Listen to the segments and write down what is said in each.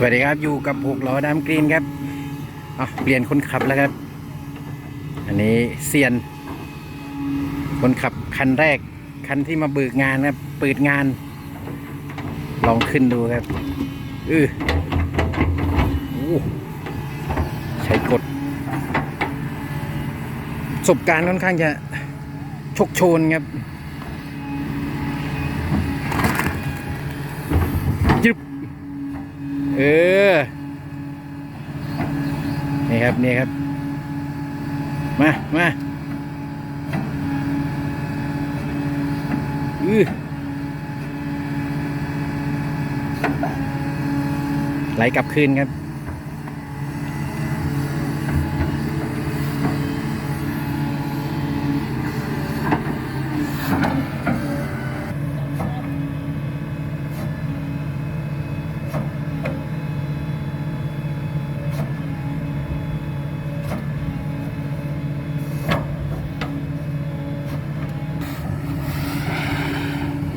สวัสดีครับอยู่กับหกล้อดำกรีนครับเอาเปลี่ยนคนขับแล้วครับ อันนี้เซียน คนขับคันแรก คันที่มาเบิกงานครับเปิดงาน ลองขึ้นดูครับอือโอ้ใช้กดประสบการณ์ค่อนข้างจะชกโชนครับยึบ เออ นี่ครับ นี่ครับ มา มาอือไหลกลับคืนครับ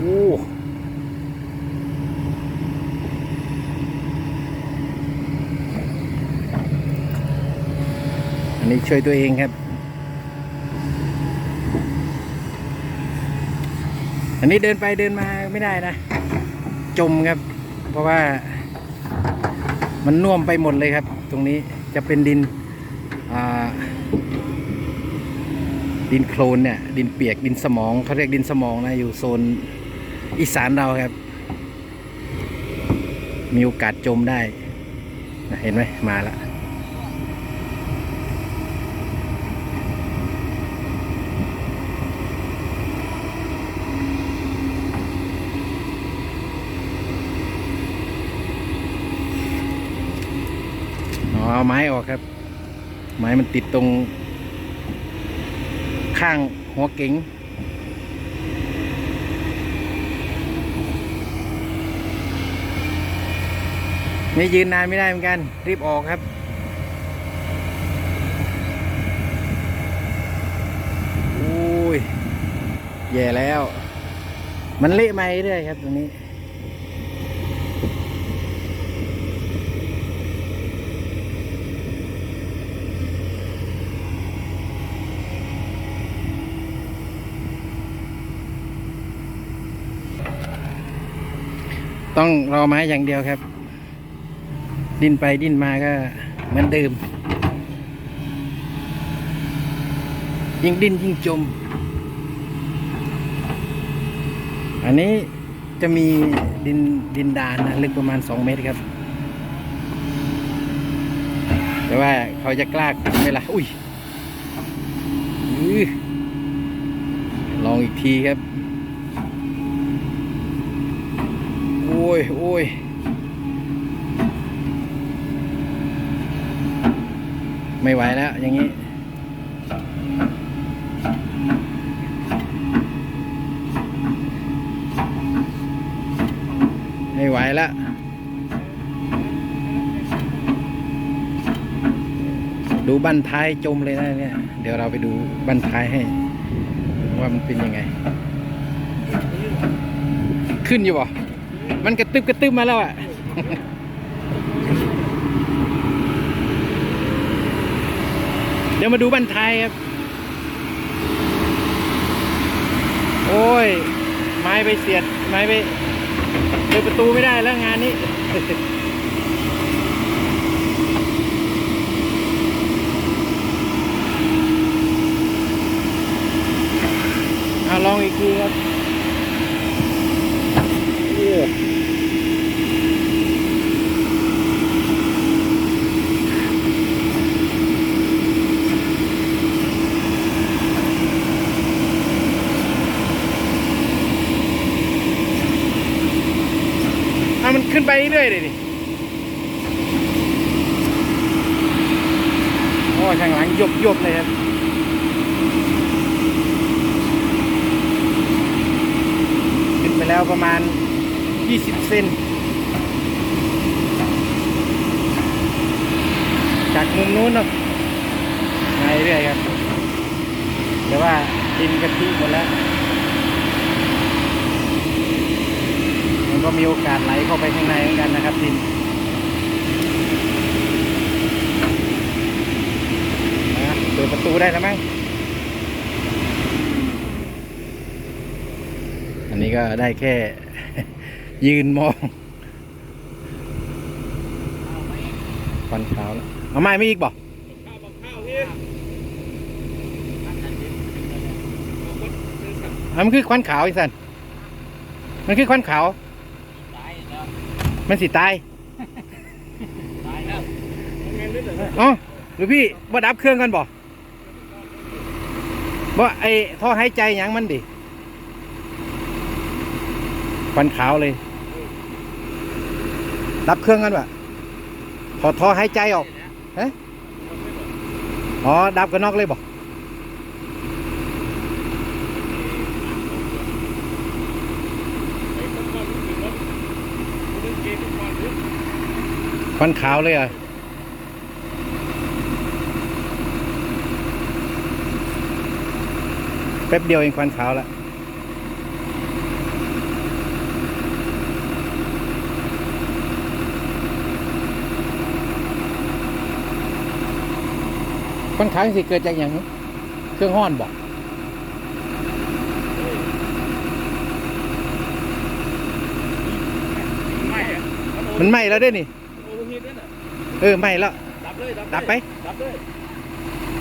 โอ้อั นี้ช่วยตัวเองครับ อันนี้เดินไปเดินมาไม่ได้นะ จมครับ เพราะว่า มันน่วมไปหมดเลยครับ ตรงนี้จะเป็นดินดินโคลนเนี่ย ดินเปียกดินสมองเขาเรียกดินสมองนะอยู่โซนอีสานเราครับ มีโอกาสจมได้ เห็นไหมมาแล้ว เอาไม้ออกครับ ไม้มันติดตรง ข้างหัวเก๋งนี่ยืนนานไม่ได้เหมือนกัน รีบออกครับโอ้ยแย่แล้ว มันเละมาเรื่อยครับตรงนี้ ต้องรอไม้อย่างเดียวครับ ดิ้นไปดิ้นมาก็เหมือนเดิมยิ่งดิ้นยิ่งจม อันนี้จะมีดินดินดานนะลึกประมาณ 2 เมตรครับ แต่ว่าเขาจะกล้าขุดไหมล่ะ อุ้ยลองอีกทีครับ โอ้ยโอ้ยไม่ไหวแล้ว อย่างนี้ ไม่ไหวแล้วดูบั้นท้ายจมเลยนะเนี่ย เดี๋ยวเราไปดูบั้นท้ายให้ ว่ามันเป็นยังไง ขึ้นอยู่บ่ มันกระตึบกระตึบมาแล้วอะเดี๋ยวมาดูบันท้ายครับ โอ้ย ไม้ไปเสียด ไม้ไปเปิดประตูไม่ได้แล้วงานนี้ เอาลองอีกทีครับ โอ้อะมันขึ้นไป เรื่อยๆเลยดิโอ้ข้างหลังยบยบเลยครับขึ้นไปแล้วประมาณ 20 เซนจากมุมนู้นเนาะไงเรื่อยครับ แต่ว่าดินกะทิหมดแล้ว ก็มีโอกาสไหลเข้าไปข้างในเหมือนกันนะครับดินนะเปิดประตูได้แล้วมั้งอันนี้ก็ได้แค่ยืนมองควันขาวแล้วเอาไม่ไม่อีกบ่มันคือควันขาวอีสันมันคือควันขาว มันสิตายตายแล้วเงินนิดหน่อยนะอ๋อหรือพี่ว่าดับเครื่องกันบ่ว่าไอ้ท่อหายใจหยังมันดิควันขาวเลย ดับเครื่องกันวะถอดท่อหายใจออกฮะอ๋อดับกันนอกเลยบ่ไอ้ต้นก้อนรู้สึกว่าคุณนึกเกมก่อนนึก ควันขาวเลยอะแป๊บเดียวเองควันขาวแล้วควันขาวสิเกิดจากอย่างนี้เครื่องห้อนบอกม่อะมันไหม้แล้วด้วยนี่ โอ้โหฮีทนั่นน่ะ เออไหม้แล้วดับเลยดับไปดับเลย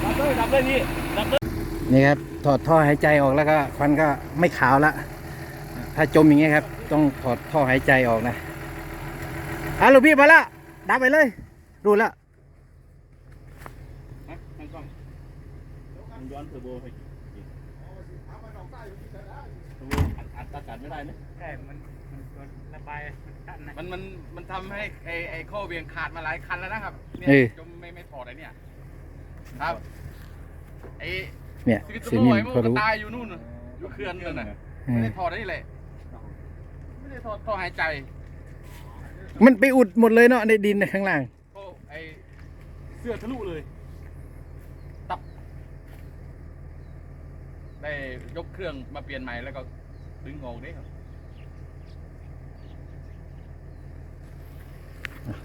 ดับเลยดับเลยพี่ดับเลยนี่ครับถอดท่อหายใจออกแล้วก็ควันก็ไม่ขาวละถ้าจมอย่างเงี้ยครับ ต้องถอดท่อหายใจออกนะอะลูกพี่มาละดับไปเลยรู้แล้วฮะทางกล้องมันย้อนเทอร์โบไปเท อร์โบอัดอัดอากาศไม่ได้นะใช่มันมันระบายมันตันนะมันมันมันทำให้ไอไอข้อเวียงขาดมาหลายคันแล้วนะครับ เนี่ยเออ จมไม่ไม่ถอดไอเนี่ยครับไอเนี่ยซิกิซีโตมิโร่นไอ้มันก็ก็รู้ตายอยู่นู่นน่ะอยู่เขื่อนนั่นน่ะเอไม่อได้ถอดไอ้นี่แหละไม่ได้ถอดท่อหายใจมันไปอุดหมดเลยเนาะในดินน่ะข้างล่าง ก็ไอเสื้อทะลุเลย ตับ ได้ยกเครื่องมาเปลี่ยนใหม่แล้วก็ดึงออกได้ครับ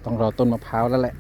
ต้องรอต้นมะพร้าวแล้วแหละ